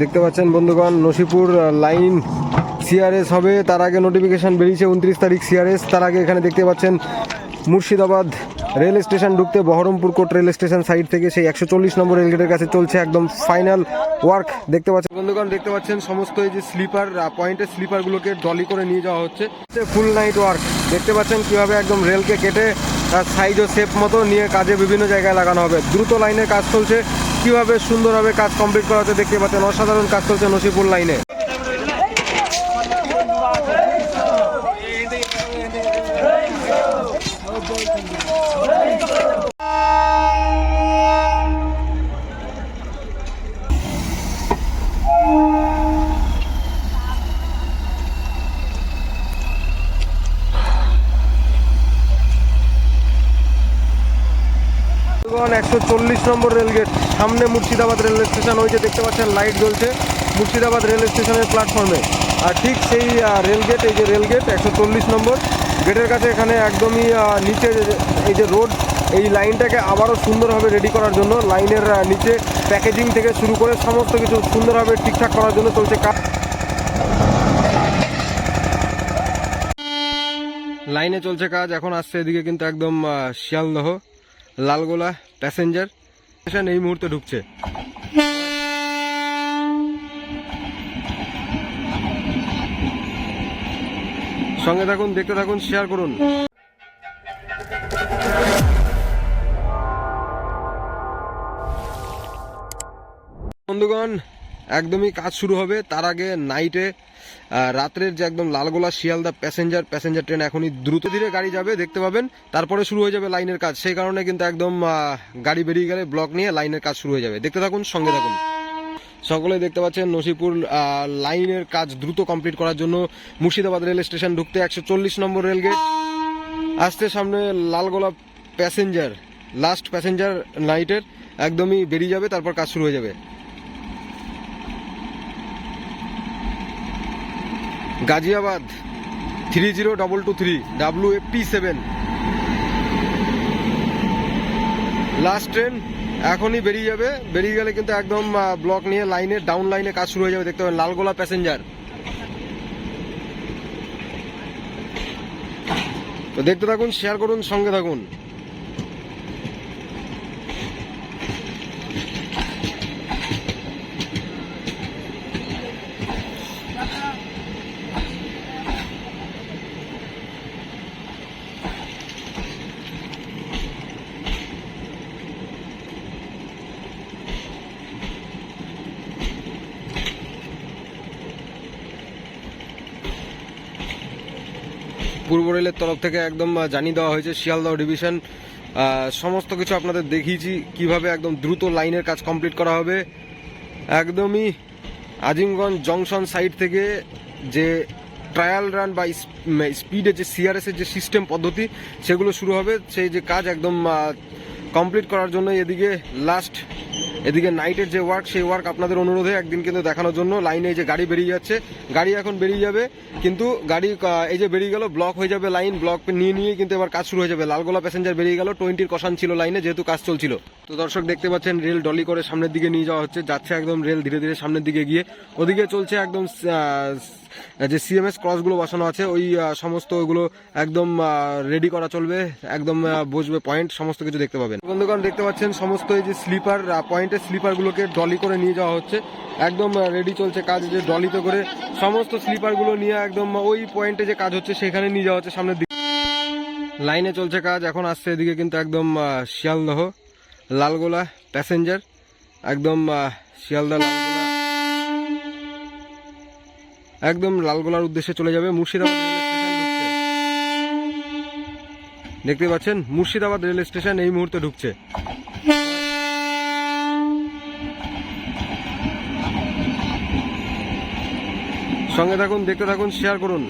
দেখতে পাচ্ছেন বন্ধুগণ, নসিপুর লাইন সিআরএস হবে। তার আগে নোটিফিকেশন বেরিয়েছে উনত্রিশ তারিখ সিআরএস তার আগে এখানে দেখতে পাচ্ছেন মুর্শিদাবাদ রেল স্টেশন ঢুকতে Baharampur court rail station side থেকে সেই একশো চল্লিশ নম্বর রেলগেটের কাছে চলছে একদম ফাইনাল ওয়ার্ক দেখতে পাচ্ছেন বন্ধুগণ, দেখতে পাচ্ছেন সমস্ত এই যে স্লিপার পয়েন্টের স্লিপারগুলোকে ডলি করে নিয়ে যাওয়া হচ্ছে। ফুল নাইট ওয়ার্ক দেখতে পাচ্ছেন কীভাবে একদম রেলকে কেটে তার সাইজ ও শেপ মতো নিয়ে কাজে বিভিন্ন জায়গায় লাগানো হবে। দ্রুত লাইনের কাজ চলছে। কীভাবে সুন্দরভাবে কাজ কমপ্লিট করা হচ্ছে দেখতে পাচ্ছেন। অসাধারণ কাজ চলছে নসিপুর লাইনে। একশো চল্লিশ নম্বর রেলগেট সামনে মুর্শিদাবাদ রেল স্টেশন, ওই যে দেখতে পাচ্ছেন, লাইট জ্বলছে মুর্শিদাবাদ রেল স্টেশনের প্ল্যাটফর্মে। আর ঠিক সেই রেলগেট এই যে রেলগেট একশো চল্লিশ নম্বর, গেটের কাছে এখানে একদমই নিচে এই যে রোড, এই লাইনটাকে আবারও সুন্দরভাবে রেডি করার জন্য, লাইনের নিচে প্যাকেজিং থেকে শুরু করে সমস্ত কিছু সুন্দরভাবে ঠিকঠাক করার জন্য চলছে কাজ। লাইনে চলছে কাজ, এখন আসছে এদিকে কিন্তু একদম শিয়ালদহ, লালগোলা প্যাসেঞ্জার স্টেশন এই মুহূর্তে ঢুকছে। সঙ্গে থাকুন দেখতে থাকুন শেয়ার করুন। বন্ধুগণ একদমই কাজ শুরু হবে। তার আগে নাইটে রাত্রের যে একদম Lalgola Sealdah passenger passenger train এখনই দ্রুত ধীরে গাড়ি যাবে, দেখতে পাবেন। তারপরে শুরু হয়ে যাবে লাইনের কাজ। সেই কারণে কিন্তু একদম গাড়ি বেরিয়ে গেলে ব্লক নিয়ে লাইনের কাজ শুরু হয়ে যাবে। দেখতে থাকুন, সঙ্গে থাকুন। সকলে দেখতে পাচ্ছেন নসিপুর লাইনের কাজ দ্রুত কমপ্লিট করার জন্য মুর্শিদাবাদ রেল স্টেশন ঢুকতে একশো চল্লিশ নম্বর রেলগেট আসতে সামনে লালগোলা প্যাসেঞ্জার লাস্ট প্যাসেঞ্জার নাইটের একদমই বেরিয়ে যাবে, তারপর কাজ শুরু হয়ে যাবে। Ghaziabad three zero double two three W F P seven. Last train এখনই বেরিয়ে যাবে। বেরিয়ে গেলে কিন্তু একদম ব্লক নিয়ে লাইনে ডাউন লাইনে কাজ শুরু হয়ে যাবে। দেখতে পাবেন, লালগোলা প্যাসেঞ্জার তো দেখতে থাকুন শেয়ার করুন, সঙ্গে থাকুন। পূর্ব রেলের তরফ থেকে একদম জানিয়ে দেওয়া হয়েছে, শিয়ালদহ ডিভিশন। সমস্ত কিছু আপনাদের দেখিয়েছি, কীভাবে একদম দ্রুত লাইনের কাজ কমপ্লিট করা হবে। একদমই আজিমগঞ্জ জংশন সাইড থেকে যে ট্রায়াল রান বা স্পিডে যে সিআরএস এর যে সিস্টেম পদ্ধতি, সেগুলো শুরু হবে। সেই যে কাজ একদম কমপ্লিট করার জন্য এদিকে লাস্ট এদিকে নাইটের যে ওয়ার্ক সেই ওয়ার্ক আপনাদের অনুরোধে একদিন কিন্তু দেখানোর জন্য লাইনে এই যে গাড়ি বেরিয়ে যাচ্ছে। গাড়ি এখন বেরিয়ে যাবে, কিন্তু গাড়ি এই যে বেরিয়ে গেল ব্লক হয়ে যাবে লাইন ব্লক নিয়ে নিয়ে কিন্তু এবার কাজ শুরু হয়ে যাবে। লালগোলা প্যাসেঞ্জার বেরিয়ে গেল টোয়েন্টির কষান ছিল লাইনে যেহেতু কাজ চলছিল। তো দর্শক দেখতে পাচ্ছেন রেল ডলি করে সামনের দিকে নিয়ে যাওয়া হচ্ছে, যাচ্ছে একদম রেল ধীরে ধীরে সামনের দিকে গিয়ে ওদিকে চলছে একদম যে সিএমএস ক্রসগুলো বসানো আছে, ওই সমস্ত ওগুলো একদম রেডি করা চলবে, একদম বসবে পয়েন্ট সমস্ত কিছু দেখতে পাবেন। বন্ধুগণ, দেখতে পাচ্ছেন সমস্ত এই যে স্লিপার পয়েন্টের স্লিপারগুলোকে ডলি করে নিয়ে যাওয়া হচ্ছে। একদম রেডি চলছে কাজ যে ডলিতে করে সমস্ত স্লিপারগুলো নিয়ে একদম, ওই পয়েন্টে যে কাজ হচ্ছে, সেখানে নিয়ে যাওয়া হচ্ছে সামনের দিকে। লাইনে চলছে কাজ, এখন আসছে এদিকে কিন্তু একদম শিয়ালদহ, লালগোলা প্যাসেঞ্জার একদম লালগোলা একদম লালগোলার উদ্দেশ্যে চলে যাবে মুর্শিদাবাদ দেখতে পাচ্ছেন, মুর্শিদাবাদ রেল স্টেশন এই মুহূর্তে ঢুকছে। সঙ্গে থাকুন, দেখতে থাকুন শেয়ার করুন।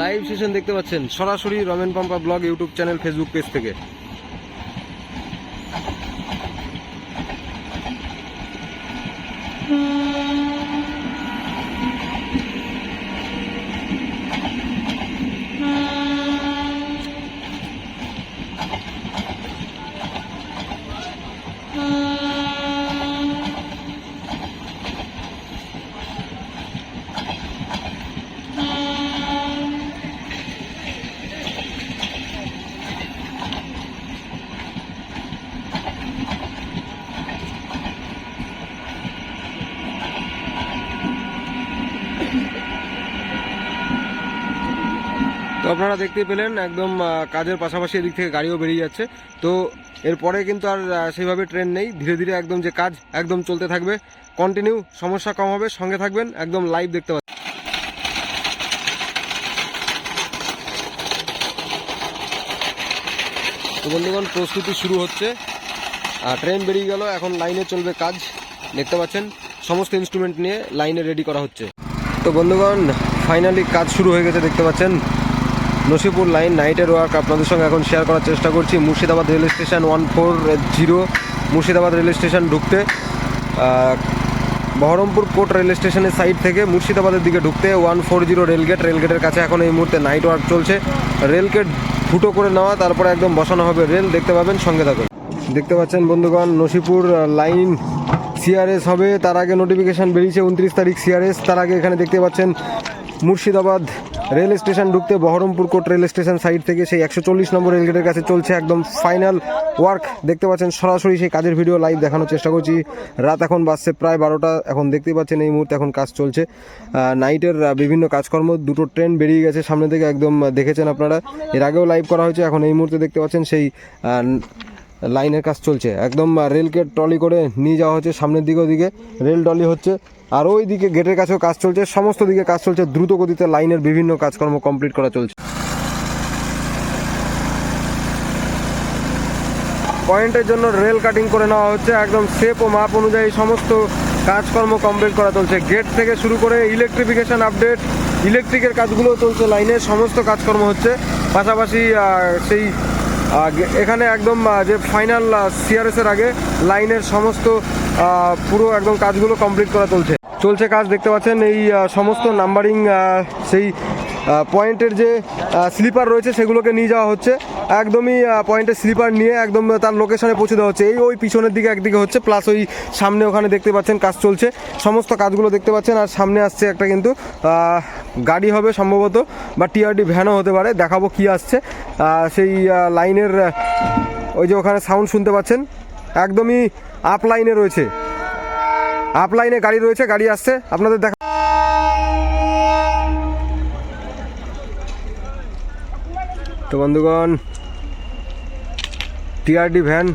লাইভ সেশন দেখতে পাচ্ছেন, সরাসরি Ramen Pampa blog, YouTube channel Facebook page থেকে। আপনারা দেখতে পেলেন একদম কাজের পাশাপাশি এদিক থেকে গাড়িও বেরিয়ে যাচ্ছে। তো এরপরে কিন্তু আর সেইভাবে ট্রেন নেই। ধীরে ধীরে একদম যে কাজ একদম চলতে থাকবে। কন্টিনিউ সমস্যা কম হবে। সঙ্গে থাকবেন, একদম লাইভ দেখতে পাচ্ছেন। বন্ধুগণ, প্রস্তুতি শুরু হচ্ছে। ট্রেন বেরিয়ে গেল। এখন লাইনে চলবে কাজ। দেখতে পাচ্ছেন, সমস্ত ইনস্ট্রুমেন্ট নিয়ে লাইনে রেডি করা হচ্ছে। তো বন্ধুগণ ফাইনালি কাজ শুরু হয়ে গেছে। দেখতে পাচ্ছেন নসিপুর লাইন নাইটের ওয়ার্ক আপনাদের সঙ্গে এখন শেয়ার করার চেষ্টা করছি। Murshidabad rail station one four zero Murshidabad rail station ঢুকতে বহরমপুর কোর্ট রেল স্টেশনের সাইড থেকে মুর্শিদাবাদের দিকে ঢুকতে one four zero rail gate রেলগেটের কাছে এখন এই মুহূর্তে নাইট ওয়ার্ক চলছে। রেলগেট ফুটো করে নেওয়া, তারপরে একদম বসানো হবে রেল দেখতে পাবেন, সঙ্গে থাকুন। দেখতে পাচ্ছেন বন্ধুগণ, নসিপুর লাইন সিআরএস হবে, তার আগে নোটিফিকেশান বেরিয়েছে, উনত্রিশ তারিখ সিআরএস তার আগে এখানে দেখতে পাচ্ছেন মুর্শিদাবাদ রেল স্টেশন ঢুকতে Baharampur court rail station side থেকে সেই একশো চল্লিশ নম্বর রেলগেটের কাছে চলছে একদম ফাইনাল ওয়ার্ক। দেখতে পাচ্ছেন সরাসরি সেই কাজের ভিডিও লাইভ দেখানোর চেষ্টা করছি। রাত এখন বাজছে প্রায় বারোটা। এখন দেখতেই পাচ্ছেন এই মুহূর্তে এখন কাজ চলছে। নাইটের বিভিন্ন কাজকর্ম, দুটো ট্রেন বেরিয়ে গেছে সামনে থেকে, একদম দেখেছেন আপনারা। এর আগেও লাইভ করা হয়েছে, এখন এই মুহূর্তে দেখতে পাচ্ছেন সেই লাইনের কাজ চলছে। একদম রেলকে ট্রলি করে নিয়ে যাওয়া হচ্ছে সামনের দিকে ওদিকে। রেল ট্রলি হচ্ছে। আর ওই দিকে গেটের কাছেও কাজ চলছে, সমস্ত দিকে কাজ চলছে, দ্রুত গতিতে লাইনের বিভিন্ন কাজকর্ম কমপ্লিট করা চলছে। পয়েন্টের জন্য রেল কাটিং করে নেওয়া হচ্ছে, একদম শেপ ও মাপ অনুযায়ী সমস্ত কাজকর্ম কমপ্লিট করা চলছে। গেট থেকে শুরু করে ইলেকট্রিফিকেশন আপডেট ইলেকট্রিকের কাজগুলো চলছে লাইনে, সমস্ত কাজকর্ম হচ্ছে। পাশাপাশি সেই এখানে একদম যে ফাইনাল সিআরএস এর আগে লাইনের সমস্ত পুরো একদম কাজগুলো কমপ্লিট করা চলছে। চলছে কাজ, দেখতে পাচ্ছেন এই সমস্ত নাম্বারিং সেই পয়েন্টের যে স্লিপার রয়েছে সেগুলোকে নিয়ে যাওয়া হচ্ছে। একদমই পয়েন্টের স্লিপার নিয়ে একদম তার লোকেশনে পৌঁছে দেওয়া হচ্ছে। এই ওই পিছনের দিকে একদিকে হচ্ছে প্লাস ওই সামনে ওখানে দেখতে পাচ্ছেন কাজ চলছে। সমস্ত কাজগুলো দেখতে পাচ্ছেন, আর সামনে আসছে একটা কিন্তু গাড়ি হবে সম্ভবত, বা টিআরডি ভ্যানও হতে পারে, দেখাবো কি আসছে। সেই লাইনের ওই যে ওখানে সাউন্ড শুনতে পাচ্ছেন, একদমই আপ লাইনে রয়েছে। আপ লাইনে গাড়ি রয়েছে, গাড়ি আসছে। আপনাদের দেখা তো বন্ধুগণ, টিআরডি ভ্যান।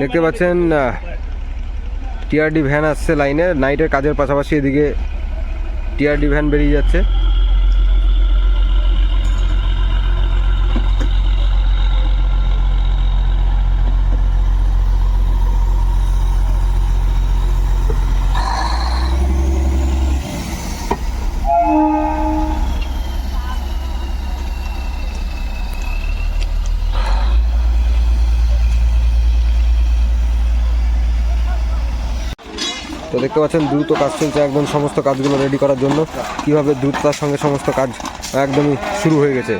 দেখতে পাচ্ছেন টিআরডি ভ্যান আসছে লাইনে। নাইটের কাজের পাশাপাশি এদিকে টিআরডি ভ্যান বেরিয়ে যাচ্ছে তো দেখতে পাচ্ছেন, দ্রুত কাজ চলছে একদম সমস্ত কাজগুলো রেডি করার জন্য। কীভাবে দ্রুততার সঙ্গে সমস্ত কাজ একদমই শুরু হয়ে গেছে।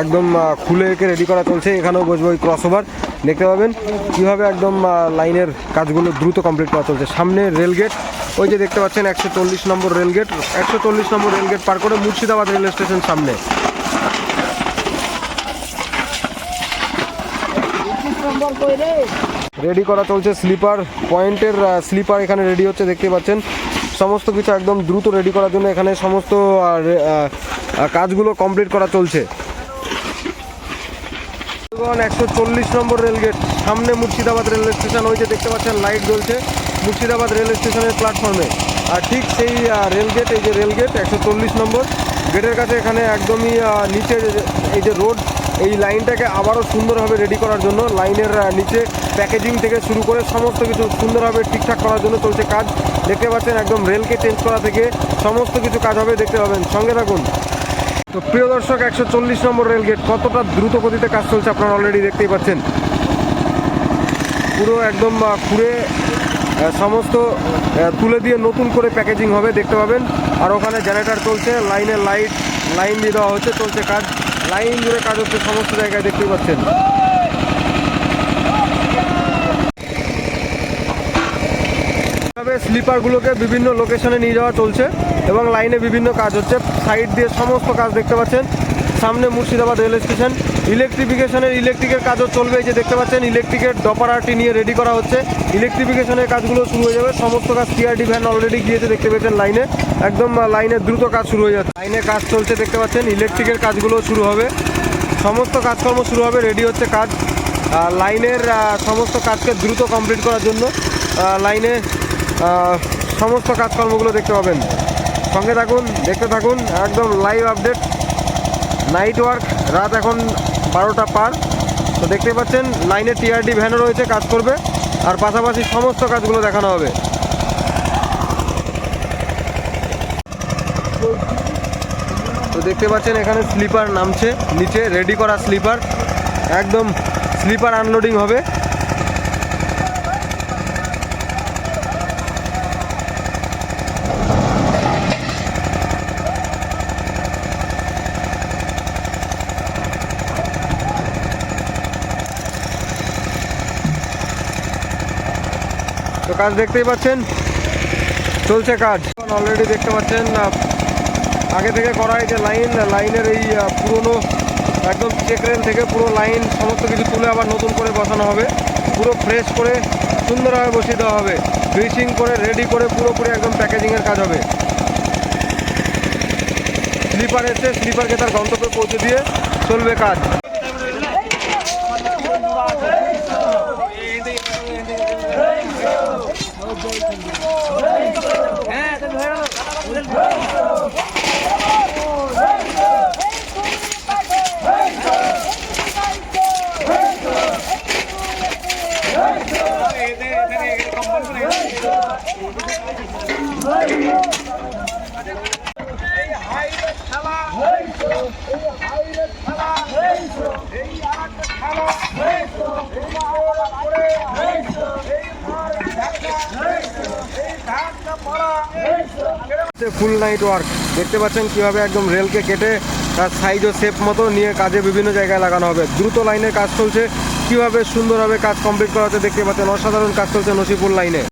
একদম খুলে একে রেডি করা চলছে। এখানেও বসবো ওই ক্রস ওভার দেখতে পাবেন কীভাবে একদম লাইনের কাজগুলো দ্রুত কমপ্লিট করা চলছে। সামনে রেলগেট ওই যে দেখতে পাচ্ছেন একশো চল্লিশ নম্বর রেলগেট একশো চল্লিশ নম্বর রেলগেট পার করে মুর্শিদাবাদ রেল স্টেশন সামনে। রেডি করা চলছে স্লিপার পয়েন্টের স্লিপার এখানে রেডি হচ্ছে দেখতে পাচ্ছেন। সমস্ত কিছু একদম দ্রুত রেডি করার জন্য এখানে সমস্ত কাজগুলো কমপ্লিট করা চলছে। একশো চল্লিশ নম্বর রেলগেট সামনে মুর্শিদাবাদ রেল স্টেশন ওই যে দেখতে পাচ্ছেন লাইট জ্বলছে মুর্শিদাবাদ রেল স্টেশনের প্ল্যাটফর্মে আর ঠিক সেই রেলগেট এই যে রেলগেট একশো চল্লিশ নম্বর গেটের কাছে এখানে একদমই নিচে, এই যে রোড এই লাইনটাকে আবারও সুন্দরভাবে রেডি করার জন্য লাইনের নিচে প্যাকেজিং থেকে শুরু করে সমস্ত কিছু সুন্দরভাবে ঠিকঠাক করার জন্য চলছে কাজ। দেখতে পাচ্ছেন একদম রেলকে চেঞ্জ করা থেকে সমস্ত কিছু কাজ হবে, দেখতে পাবেন। সঙ্গে থাকুন। তো প্রিয় দর্শক, একশো চল্লিশ নম্বর রেলগেট কতটা দ্রুত গতিতে কাজ চলছে আপনারা অলরেডি দেখতেই পাচ্ছেন। পুরো একদম খুঁড়ে সমস্ত তুলে দিয়ে নতুন করে প্যাকেজিং হবে, দেখতে পাবেন। আর ওখানে জেনারেটার চলছে লাইনে লাইট লাইন দিয়ে দেওয়া হচ্ছে, চলছে কাজ। লাইন জুড়ে কাজ হচ্ছে, সমস্ত জায়গায় দেখতেই পাচ্ছেন। এভাবে স্লিপারগুলোকে বিভিন্ন লোকেশনে নিয়ে যাওয়া চলছে এবং লাইনে বিভিন্ন কাজ হচ্ছে। সাইড দিয়ে সমস্ত কাজ দেখতে পাচ্ছেন। সামনে মুর্শিদাবাদ রেল স্টেশন ইলেকট্রিফিকেশনের ইলেকট্রিকের কাজও চলবে যে দেখতে পাচ্ছেন। ইলেকট্রিকের ডপারারটি নিয়ে রেডি করা হচ্ছে। ইলেকট্রিফিকেশনের কাজগুলো শুরু হয়ে যাবে। সমস্ত কাজ টিআরডি ভ্যান অলরেডি গিয়েছে দেখতে পেয়েছেন লাইনে একদম লাইনে দ্রুত কাজ শুরু হয়ে যাচ্ছে। লাইনে কাজ চলছে দেখতে পাচ্ছেন। ইলেকট্রিকের কাজগুলো শুরু হবে। সমস্ত কাজকর্ম শুরু হবে রেডি হচ্ছে কাজ। লাইনের সমস্ত কাজকে দ্রুত কমপ্লিট করার জন্য লাইনে সমস্ত কাজকর্মগুলো দেখতে পাবেন। সঙ্গে থাকুন, দেখতে থাকুন, একদম লাইভ আপডেট নাইট ওয়ার্ক রাত এখন বারোটা পার। তো দেখতে পাচ্ছেন লাইনে টিআরডি ভ্যানও রয়েছে, কাজ করবে, আর পাশাপাশি সমস্ত কাজগুলো দেখানো হবে। তো দেখতে পাচ্ছেন, এখানে স্লিপার নামছে, নিচে রেডি করা স্লিপার একদম স্লিপার আনলোডিং হবে। কাজ দেখতেই পাচ্ছেন। চলছে কাজ। অলরেডি দেখতে পাচ্ছেন আগে থেকে করা যে লাইন লাইনের এই পুরনো, একদম চেক রেল থেকে পুরো লাইন সমস্ত কিছু তুলে আবার নতুন করে বসানো হবে। পুরো ফ্রেশ করে সুন্দরভাবে বসিয়ে দেওয়া হবে। গ্রিসিং করে রেডি করে, পুরোপুরি একদম প্যাকেজিংয়ের কাজ হবে। স্লিপার এসে স্লিপারকে তার গন্তব্যে পৌঁছে দিয়ে চলবে কাজ। ফুল নাইট ওয়ার্ক দেখতে পাচ্ছেন কীভাবে একদম রেলকে কেটে তার সাইজ ও শেপ মতো নিয়ে কাজে বিভিন্ন জায়গায় লাগানো হবে। দ্রুত লাইনে কাজ চলছে। কীভাবে সুন্দরভাবে কাজ কমপ্লিট করা হচ্ছে দেখতে পাচ্ছেন। অসাধারণ কাজ চলছে নসিপুর লাইনে